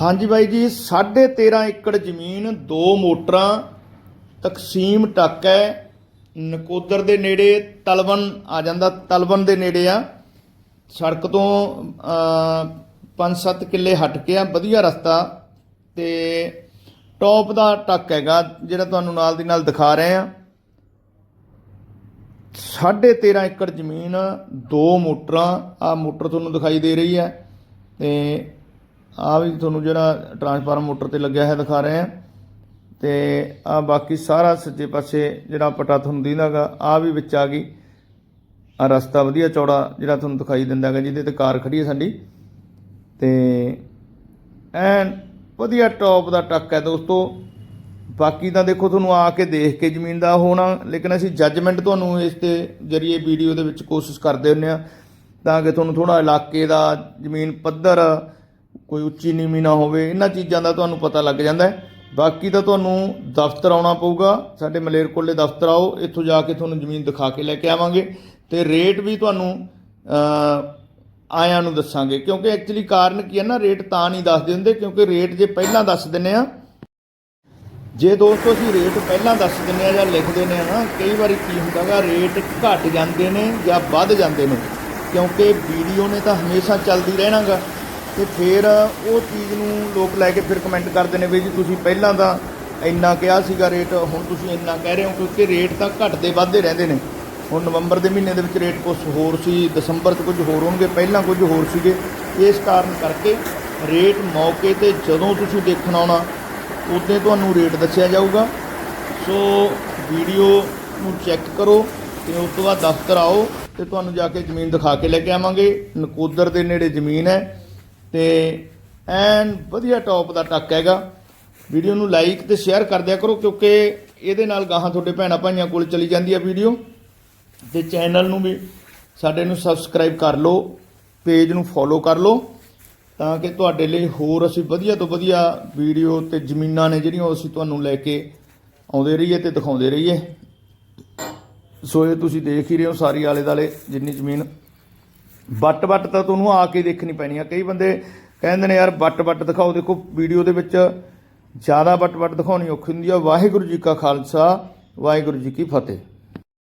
ਹਾਂਜੀ ਬਾਈ ਜੀ 13.5 ਏਕੜ ਜ਼ਮੀਨ, ਦੋ ਮੋਟਰਾਂ, ਤਕਸੀਮ ਟੱਕ ਹੈ। ਨਕੋਦਰ ਦੇ ਨੇੜੇ ਤਲਵਨ ਆ ਜਾਂਦਾ, ਤਲਵਨ ਦੇ ਨੇੜੇ ਆ। ਸੜਕ ਤੋਂ 5-7 ਕਿੱਲੇ ਹਟ ਕੇ ਆ, ਵਧੀਆ ਰਸਤਾ ਤੇ ਟੌਪ ਦਾ ਟੱਕ ਹੈਗਾ, ਜਿਹੜਾ ਤੁਹਾਨੂੰ ਨਾਲ ਦੀ ਨਾਲ ਦਿਖਾ ਰਹੇ ਆ। 13.5 ਏਕੜ ਜ਼ਮੀਨ, ਦੋ ਮੋਟਰਾਂ ਆ ਮੋਟਰ ਤੁਹਾਨੂੰ ਦਿਖਾਈ ਦੇ ਰਹੀ ਹੈ ਤੇ ਆ ਵੀ ਤੁਹਾਨੂੰ ਜਿਹੜਾ ਟਰਾਂਸਫਾਰਮ ਮੋਟਰ ਤੇ ਲੱਗਿਆ ਹੈ ਦਿਖਾ ਰਹੇ ਆ। ਤੇ ਆ ਬਾਕੀ ਸਾਰਾ ਸੱਜੇ ਪਾਸੇ ਜਿਹੜਾ ਪਟਾ ਤੁਹਾਨੂੰ ਦਿਖਦਾਗਾ, ਆ ਵੀ ਵਿੱਚ ਆ ਗਈ। ਆ ਰਸਤਾ ਵਧੀਆ ਚੌੜਾ ਜਿਹੜਾ ਤੁਹਾਨੂੰ ਦਿਖਾਈ ਦਿੰਦਾ ਹੈਗਾ ਜਿਹਦੇ ਤੇ ਕਾਰ ਖੜੀ ਹੈ ਸਾਡੀ। ਤੇ ਐਨ ਵਧੀਆ ਟੌਪ ਦਾ ਟੱਕ ਹੈ ਦੋਸਤੋ। ਬਾਕੀ ਤਾਂ ਦੇਖੋ ਤੁਹਾਨੂੰ ਆ ਕੇ ਦੇਖ ਕੇ ਜ਼ਮੀਨ ਦਾ ਹੋਣਾ, ਲੇਕਿਨ ਅਸੀਂ ਜੱਜਮੈਂਟ ਤੁਹਾਨੂੰ ਇਸ ਤੇ ਜਰੀਏ ਵੀਡੀਓ ਦੇ ਵਿੱਚ ਕੋਸ਼ਿਸ਼ ਕਰਦੇ ਹੁੰਨੇ ਆ ਤਾਂ ਕਿ ਤੁਹਾਨੂੰ ਥੋੜਾ ਇਲਾਕੇ ਦਾ ਜ਼ਮੀਨ ਪੱਧਰ ਕੋਈ ਉੱਚੀ ਨੀਵੀਂ ਨਾ ਹੋਵੇ, ਇਹਨਾਂ ਚੀਜ਼ਾਂ ਦਾ ਤੁਹਾਨੂੰ ਪਤਾ ਲੱਗ ਜਾਂਦਾ ਹੈ। ਬਾਕੀ ਤਾਂ ਤੁਹਾਨੂੰ ਦਫ਼ਤਰ ਆਉਣਾ ਪਊਗਾ। ਸਾਡੇ ਮਲੇਰਕੋਟਲੇ ਦਫ਼ਤਰ ਆਓ, ਇੱਥੋਂ ਜਾ ਕੇ ਤੁਹਾਨੂੰ ਜ਼ਮੀਨ ਦਿਖਾ ਕੇ ਲੈ ਕੇ ਆਵਾਂਗੇ। ਤੇ ਰੇਟ ਵੀ ਤੁਹਾਨੂੰ ਅ ਆਇਆਂ ਨੂੰ ਦੱਸਾਂਗੇ। ਕਿਉਂਕਿ ਐਕਚੁਅਲੀ ਕਾਰਨ ਕੀ ਹੈ ਨਾ, ਰੇਟ ਤਾਂ ਨਹੀਂ ਦੱਸਦੇ ਹੁੰਦੇ, ਕਿਉਂਕਿ ਰੇਟ ਜੇ ਪਹਿਲਾਂ ਦੱਸ ਦਿੰਨੇ ਆ ਜੇ ਦੋਸਤੋ ਅਸੀਂ ਰੇਟ ਪਹਿਲਾਂ ਦੱਸ ਦਿੰਨੇ ਆ ਜਾਂ ਲਿਖ ਦਿੰਨੇ ਆ ਨਾ ਕਈ ਵਾਰੀ ਕੀ ਹੁੰਦਾਗਾ ਰੇਟ ਘਟ ਜਾਂਦੇ ਨੇ ਜਾਂ ਵੱਧ ਜਾਂਦੇ ਨੇ। ਕਿਉਂਕਿ ਵੀਡੀਓ ਨੇ ਤਾਂ ਹਮੇਸ਼ਾ ਚੱਲਦੀ ਰਹਿਣਾਗਾ ਤੇ ਫਿਰ ਉਹ ਚੀਜ਼ ਨੂੰ ਲੋਕ ਲੈ ਕੇ ਫਿਰ ਕਮੈਂਟ ਕਰਦੇ ਨੇ ਵੀ ਜੀ ਤੁਸੀਂ ਪਹਿਲਾਂ ਤਾਂ ਇੰਨਾ ਕਿਹਾ ਸੀਗਾ ਰੇਟ ਹੁਣ ਤੁਸੀਂ ਇੰਨਾ ਕਹਿ ਰਹੇ ਹੋ ਕਿਉਂਕਿ ਰੇਟ ਤਾਂ ਘਟਦੇ ਵੱਧਦੇ ਰਹਿੰਦੇ ਨੇ। ਹੁਣ ਨਵੰਬਰ ਦੇ ਮਹੀਨੇ ਦੇ ਵਿੱਚ ਰੇਟ ਕੁਝ ਹੋਰ ਸੀ, ਦਸੰਬਰ 'ਚ ਕੁਝ ਹੋਰ ਹੋਣਗੇ, ਪਹਿਲਾਂ ਕੁਝ ਹੋਰ ਸੀਗੇ। ਇਸ ਕਾਰਨ ਕਰਕੇ ਰੇਟ ਮੌਕੇ ਤੇ ਜਦੋਂ ਤੁਸੀਂ ਦੇਖਣ ਆਉਣਾ ਉੱਤੇ ਤੁਹਾਨੂੰ ਰੇਟ ਦੱਸਿਆ ਜਾਊਗਾ। ਸੋ ਵੀਡੀਓ ਨੂੰ ਚੈੱਕ ਕਰੋ ਤੇ ਉਸ ਤੋਂ ਬਾਅਦ ਦਫ਼ਤਰ ਆਓ ਤੇ ਤੁਹਾਨੂੰ ਜਾ ਕੇ ਜ਼ਮੀਨ ਦਿਖਾ ਕੇ ਲੈ ਕੇ ਆਵਾਂਗੇ। ਨਕੋਦਰ ਦੇ ਨੇੜੇ ਜ਼ਮੀਨ ਹੈ। ਤੇ ਐਨ ਵਧੀਆ ਟੌਪ ਦਾ ਟੱਕ ਹੈਗਾ। ਵੀਡੀਓ ਨੂੰ ਲਾਈਕ ਤੇ ਸ਼ੇਅਰ ਕਰ ਦਿਆ ਕਰੋ ਕਿਉਂਕਿ ਇਹਦੇ ਨਾਲ ਗਾਹਾਂ ਤੁਹਾਡੇ ਭੈਣਾਂ ਭਾਈਆਂ ਕੋਲ ਚਲੀ ਜਾਂਦੀ ਹੈ ਵੀਡੀਓ। ਤੇ ਚੈਨਲ ਨੂੰ ਵੀ ਸਾਡੇ ਨੂੰ ਸਬਸਕ੍ਰਾਈਬ ਕਰ ਲਓ ਪੇਜ ਨੂੰ ਫੋਲੋ ਕਰ ਲਓ, ਤਾਂ ਕਿ ਤੁਹਾਡੇ ਲਈ ਹੋਰ ਅਸੀਂ ਵਧੀਆ ਤੋਂ ਵਧੀਆ ਵੀਡੀਓ ਤੇ ਜ਼ਮੀਨਾਂ ਨੇ ਜਿਹੜੀਆਂ ਉਹ ਅਸੀਂ ਤੁਹਾਨੂੰ ਲੈ ਕੇ ਆਉਂਦੇ ਰਹੀਏ ਤੇ ਦਿਖਾਉਂਦੇ ਰਹੀਏ। ਸੋ ਇਹ ਤੁਸੀਂ ਦੇਖ ਹੀ ਰਹੇ ਹੋ, ਸਾਰੀ ਆਲੇ ਦਾਲੇ ਜਿੰਨੀ ਜ਼ਮੀਨ ਵੱਟ ਵੱਟ ਤਾਂ ਤੁਹਾਨੂੰ ਆ ਕੇ ਦੇਖਣੀ ਪੈਣੀ ਆ। ਕਈ ਬੰਦੇ ਕਹਿੰਦੇ ਨੇ, ਯਾਰ ਵੱਟ ਵੱਟ ਦਿਖਾਓ। ਦੇਖੋ, ਵੀਡੀਓ ਦੇ ਵਿੱਚ ਜ਼ਿਆਦਾ ਵੱਟ ਵੱਟ ਦਿਖਾਉਣੀ ਔਖੀ ਹੁੰਦੀ ਆ। ਵਾਹਿਗੁਰੂ ਜੀ ਕਾ ਖਾਲਸਾ, ਵਾਹਿਗੁਰੂ ਜੀ ਕੀ ਫਤਿਹ।